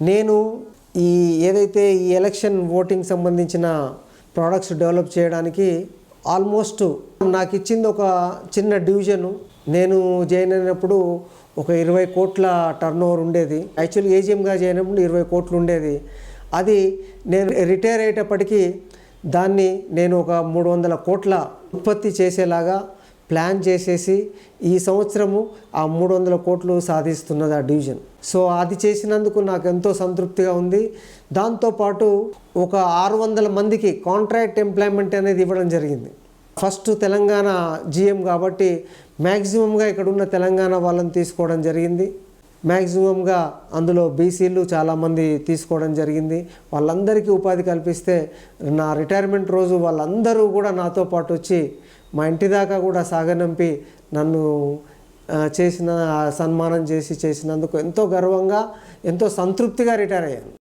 నేను ఈ ఏదైతే ఈ ఎలక్షన్ ఓటింగ్ సంబంధించిన ప్రోడక్ట్స్ డెవలప్ చేయడానికి ఆల్మోస్ట్ నాకు ఇచ్చింది ఒక చిన్న డివిజను నేను జాయిన్ అయినప్పుడు ఒక ఇరవై కోట్ల టర్న్ ఓవర్ ఉండేది యాక్చువల్లీ ఏజిఎంగా జాయిన్ అయినప్పుడు ఇరవై కోట్లు ఉండేది. అది నేను రిటైర్ అయ్యేటప్పటికీ దాన్ని నేను ఒక మూడు వందల కోట్ల ఉత్పత్తి చేసేలాగా ప్లాన్ చేసేసి ఈ సంవత్సరము ఆ మూడు వందల కోట్లు సాధిస్తున్నది ఆ డివిజన్. సో అది చేసినందుకు నాకు ఎంతో సంతృప్తిగా ఉంది. దాంతోపాటు ఒక ఆరు వందల మందికి కాంట్రాక్ట్ ఎంప్లాయ్మెంట్ అనేది ఇవ్వడం జరిగింది. ఫస్ట్ తెలంగాణ జిఎం కాబట్టి మ్యాక్సిమంగా ఇక్కడ ఉన్న తెలంగాణ వాళ్ళని తీసుకోవడం జరిగింది. మ్యాక్సిమంగా అందులో బీసీలు చాలామంది తీసుకోవడం జరిగింది. వాళ్ళందరికీ ఉపాధి కల్పిస్తే నా రిటైర్మెంట్ రోజు వాళ్ళందరూ కూడా నాతో పాటు వచ్చి మా ఇంటి దాకా కూడా సాగనంపి నన్ను చేసిన సన్మానం చేసి చేసినందుకు ఎంతో గర్వంగా ఎంతో సంతృప్తిగా రిటైర్ అయ్యాను.